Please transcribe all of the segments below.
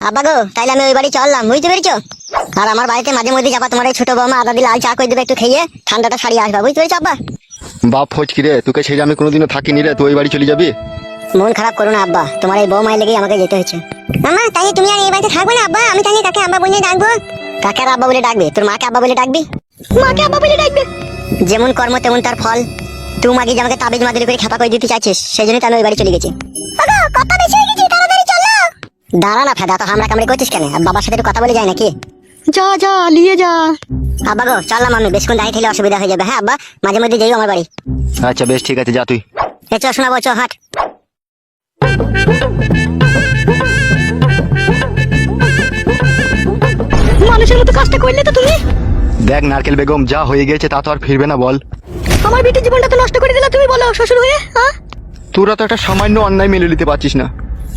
আব্বা গো তাইলে আমি ওই বাড়ি চললাম বুঝতে পেরেছ? আর আমার বাড়িতে মাঝে মধ্যে যাবা তোমার এই ছোট বৌমা আদা দিলে লাল চা করে দেবে একটু খেয়ে ঠান্ডাটা সারিয়ে আসবা বুঝতে পেরেছ আব্বা? বাপ ফচকি রে তোকে ছেড়ে আমি কোনোদিনও থাকিনি রে তুই ওই বাড়ি চলে যাবি? মন খারাপ করো না আব্বা তোমার এই বৌমায় লেগেই আমাকে যেতে হচ্ছে মামা তাই তুমি আর এই বাড়িতে থাকবে না আব্বা? আমি তাহলে কাকে আব্বা বলে ডাকবো? কাকে আর আব্বা বলে ডাকবে? তোর মাকে আব্বা বলে ডাকবি? মাকে আব্বা বলে ডাকবে। যেমন কর্ম তেমন তার ফল। তুই মাগি যে আমাকে তাবিজ মাদুরি করে খাপা করে দিতে চাইছিস সেই জন্যই তো আমি ওই বাড়ি চলে গেছি। কথা বেশি হয়ে গেছে। দাঁড়া না ফেদা তো হামলা কামড়ে করছিস কেন? বাবার সাথে একটু কথা বলে যায় নাকি? যা যা নিয়ে যা। আব্বা গো চললাম আমি বেশক্ষণ দাঁড়িয়ে থাকলে অসুবিধা হয়ে যাবে। হ্যাঁ আব্বা মাঝে মধ্যে যাইও আমার বাড়ি। আচ্ছা বেশ ঠিক আছে যা তুই। এ চ শোনাবো চ হাট। মানুষের মতো কাজটা করলে তো তুমি। দেখ নারকেল বেগম যা হয়ে গেছে তা তো আর ফিরবে না বল। আমার বেটির জীবনটা তো নষ্ট করে দিলা তুমি বলো শ্বশুর হয়ে হ্যাঁ? তোরা তো একটা সামান্য অন্যায় মেনে নিতে পারছিস না।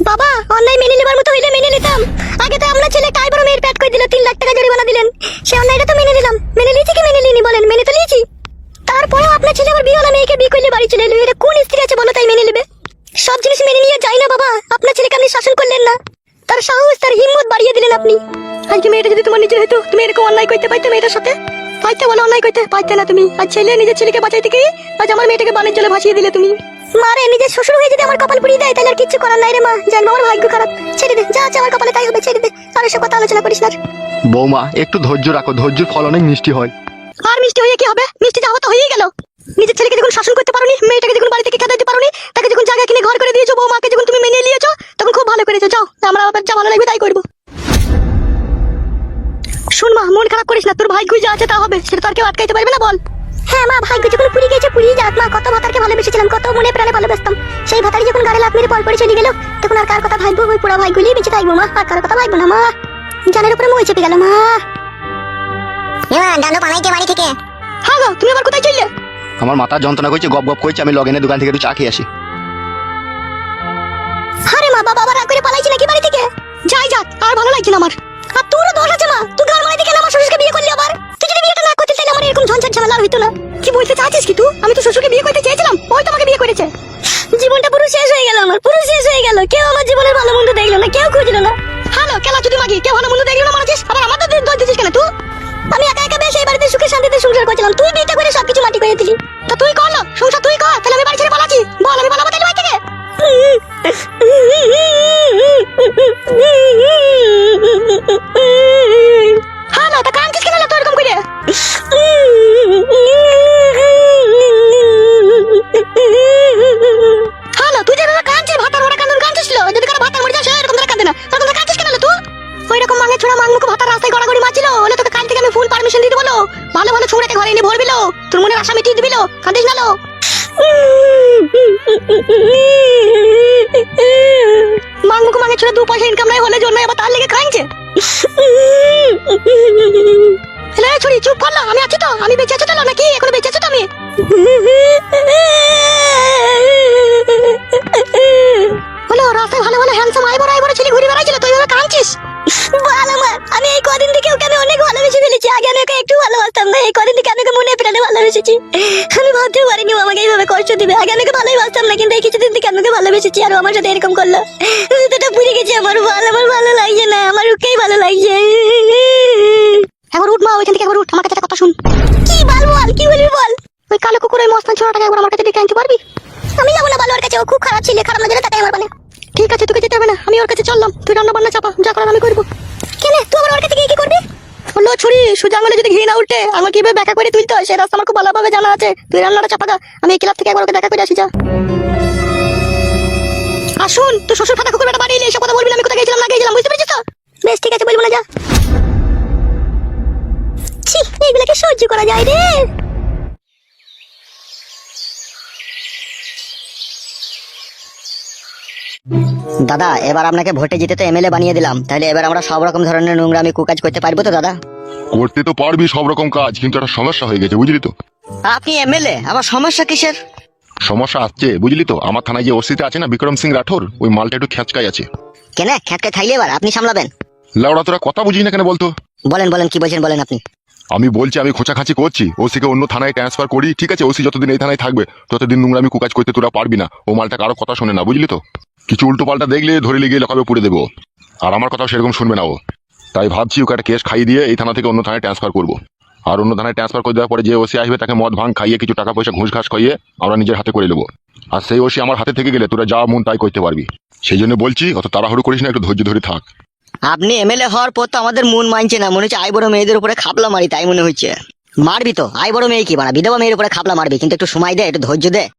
বাবা, অন্যায় মেনে নেবার মতো হইলে মেনে নিতাম। আগে তো আমরা ছেলে কাই বড় মেয়ের প্যাট করে দিল, তিন লাখ টাকা জরিমানা দিলেন। সে অন্যায়টা তো মেনে নিলাম। মেনে নিয়েছি কি মেনে নিনি বলেন? মেনে তো নিয়েছি। তারপরেও আপনার ছেলে আবার বিয়ে হলো মেয়েকে বিয়ে করলে বাড়ি চলে এলো। এটা কোন স্ত্রী আছে বলো তাই মেনে নেবে? সব জিনিস মেনে নিয়ে যাই না বাবা। আপনার ছেলেকে আপনি শাসন করলেন না। তার সাহস, তার হিম্মত বাড়িয়ে দিলেন আপনি। আজকে মেয়েটা যদি তোমার নিজের হতো তুমি এরকম অন্যায় করতে পারতে মেয়েটার সাথে? পাইতে বলো, অন্যায় করতে পাইতে না তুমি। আর ছেলে নিজের ছেলেকে বাঁচাইতে গিয়ে আজ আমার মেয়েটাকে বানের জলে ভাসিয়ে দিলে তুমি। মারে নিজের শ্বশুর হয়ে যদি আমার কপাল পুড়িয়ে দেয় তাহলে আর কিচ্ছু করার নাই রে মা। জানব আমার ভাগ্য খারাপ। ছেড়ে দে যা আছে আমার কপালে তাই হবে ছেড়ে দে। আর এসব কথা আলোচনা করিস না। বৌমা একটু ধৈর্য রাখো ধৈর্যের ফল অনেক মিষ্টি হয়। আর মিষ্টি হয়ে কি হবে? মিষ্টি যাওয়া তো হয়েই গেল। নিজের ছেলেকে যখন শাসন করতে পারোনি মেয়েটাকে যখন বাড়ি থেকে খেতে দিতে পারোনি তাকে যখন জায়গা কিনে ঘর করে দিয়েছ বৌমাকে যখন তুমি মেনে নিয়েছো তখন খুব ভালো করেছ। যাও আমরা আবার যা ভালো লাগবে তাই করব। শোন মা মন খারাপ করিস না তোর ভাই যা আছে তা হবে সেটা তো আর কেউ আটকাইতে পারবে না বল। মা ভাই যখন পুরি গেছে পুরিয়ে যাক মা। কত ভাতারকে ভালোবেসেছিলাম কত মনে প্রাণে ভালোবাসতাম। সেই ভাতারি যখন গাড়ি লাভ মেরে পর পরে চলে গেল তখন আর কার কথা ভাইবো? ওই পুরা ভাইগুলিই বেঁচে থাকব মা আর কার কথা ভাইবো না মা। জানের উপরে মই চেপে গেল মা। এমা ডান্ডো পানাইতে বাড়ি থেকে? হ্যাঁ গো তুমি আবার কোথায় চললে? আমার মাথা যন্ত্রণা করছে গপ গপ করছে আমি লগেনের দোকান থেকে একটু চা খেয়ে আসি। আরে মা বাবা রাগ করে পালাইছি নাকি বাড়ি থেকে? যাই যাক আর ভালো লাগছে না আমার। আর তোরও দোষ আছে মা। তুই ঘর মারাইতে কেন আমার শ্বশুরকে বিয়ে করলি আবার? তুই যদি বিয়েটা না করতিস তাহলে আমার এরকম ঝঞ্ঝাট ঝামেলা হইতো না। কি বলতে চাচ্ছিস কি তুই? আমি তো শ্বশুরকে বিয়ে করতে চেয়েছিলাম ওই তোমাকে বিয়ে করেছে। জীবনটা পুরো শেষ হয়ে গেল আমার পুরো শেষ হয়ে গেল। কেউ আমার জীবনের ভালো মন্দ দেখল না কেউ খুঁজলো না। হ্যালো কেলা যদি মাগি কেউ ভালো মন্দ দেখল না মারাছিস আবার আমার তো দোষ দিচ্ছিস কেন তুই? আমি একা একা বেশ এই বাড়িতে সুখে শান্তিতে সংসার করছিলাম। তুই বিয়েটা করে সবকিছু মাটি করে দিলি। তা তুই করল সংসার তুই কর তাহলে আমি বাড়ি ছেড়ে পালাচ্ছি। বল আমি পালাবো তাহলে বাড়ি থেকে? পারমিশন দিতে বলো? ভালো ভালো ছোড়াকে ঘরে এনে ভরবিলো? তোর মনের আশা মিটিয়ে দিবিলো? কাঁদিস না লো। মাংমুখ মাঙে ছোড়া দু পয়সা ইনকাম নাই, হলে জন্য আবার তার লেগে খাইছে? হ্যালো ছড়ি চুপ করল আমি আছি তো, আমি বেঁচে আছি তো নাকি? এখন বেঁচে আছো তো আমি? আগে আমি ওকে একটু ভালোবাসতাম না, এই কদিন থেকে আমি ওকে মনে ভালোবেসেছি। আমি ভাবতেও পারিনি আমাকে এইভাবে কষ্ট দিবে। আগে আমি ভালোই না, কিন্তু এই কিছুদিন থেকে আমি ওকে ভালোবেসেছি আর আমার সাথে এরকম করল। আমার, ভালো আমার ভালো লাগছে না, আমার ওকেই ভালো লাগছে। একবার উঠ মা, ওইখান থেকে একবার উঠ, আমার কাছে কথা শুন। কি বল বল, কি বলবি বল? ওই কালো কুকুর ওই মস্তান ছোড়াটাকে একবার আমার কাছে ডেকে আনতে পারবি? আমি যাব না কাছে, ও খুব খারাপ ছিল, খারাপ নজরে তাকাই আমার মানে। ঠিক আছে, তোকে যেতে হবে না, আমি ওর কাছে চললাম, তুই রান্না বান্না চাপা, যা করার আমি করব। কেন তুই আবার ওর কাছে গিয়ে কি করবি? বলল, ছুরি, সুজা আঙুলে যদি ঘি না উঠে আমার কীভাবে ব্যাখ্যা করে তুলতে হয়? সে রাস্তা আমার খুব ভালোভাবে জানা আছে। তুই রান্নাটা চাপা গা আমি এই ক্লাব থেকে একবার ওকে দেখা করে আসি, যা। আসুন, তো শ্বশুর ফাটা কুকুর দাদা এবার আপনাকে ভোটে জিতে তো এমএলএ বানিয়ে দিলাম। তাহলে এবার আমরা সব রকম ধরনের নোংরা আমি কুকাজ করতে পারব তো দাদা? করতে তো পারবি সব রকম কাজ কিন্তু একটা সমস্যা হয়ে গেছে বুঝলি তো? আপনি এমএলএ আবার সমস্যা কিসের? সমস্যা আসছে বুঝলি তো? আমার থানায় যে ওসিটা আছে না বিক্রম সিং রাঠোর ওই মালটা একটু খেঁচকাই আছে। কেন? খ্যাটকে থাইলে এবার আপনি সামলাবেন? লাউড়া তোরা কথা বুঝি না কেন বলতো? বলেন বলেন কি বলছেন বলেন আপনি? আমি বলছি, আমি খোঁচাখাঁচি করছি। ওসিকে অন্য থানায় ট্রান্সফার করি। ঠিক আছে, ওসি যতদিন এই থানায় থাকবে, ততদিন নোংরা আমি কুকাজ করতে তোরা পারবি না। ও মালটা কারও কথা শোনে না, বুঝলি তো? কিছু উল্টো পাল্টা দেখলে ধরে লিগিয়ে লকাবে পুড়ে দেবো। আর আমার কথাও সেরকম শুনবে না ও। তাই ভাবছি ওকে একটা কেস খাইয়ে দিয়ে এই থানা থেকে অন্য থানায় ট্রান্সফার করব। আর অন্য থানায় ট্রান্সফার করে দেওয়ার পরে যে ওসি আসবে, তাকে মদ ভাঙ খাইয়ে, কিছু টাকা পয়সা ঘুষ ঘাস খাইয়ে আমরা নিজের হাতে করে নেব। আর সেই ওসি আমার হাতে থেকে গেলে তোরা যা মন তাই করতে পারবি। সেই জন্য বলছি, অত তাড়াহুড়ো করিস না, একটু ধৈর্য ধরে থাক। আপনি এমএলএ হওয়ার পর তো আমাদের মন মানছে না। মনে হচ্ছে আই বড় মেয়েদের উপরে খাপলা মারি, তাই মনে হচ্ছে। মারবি তো। আই বড় মেয়ে কি? বানা বিধবা মেয়ের উপরে খাপলা মারবি। কিন্তু একটু সময় দেয় একটু ধৈর্য দে।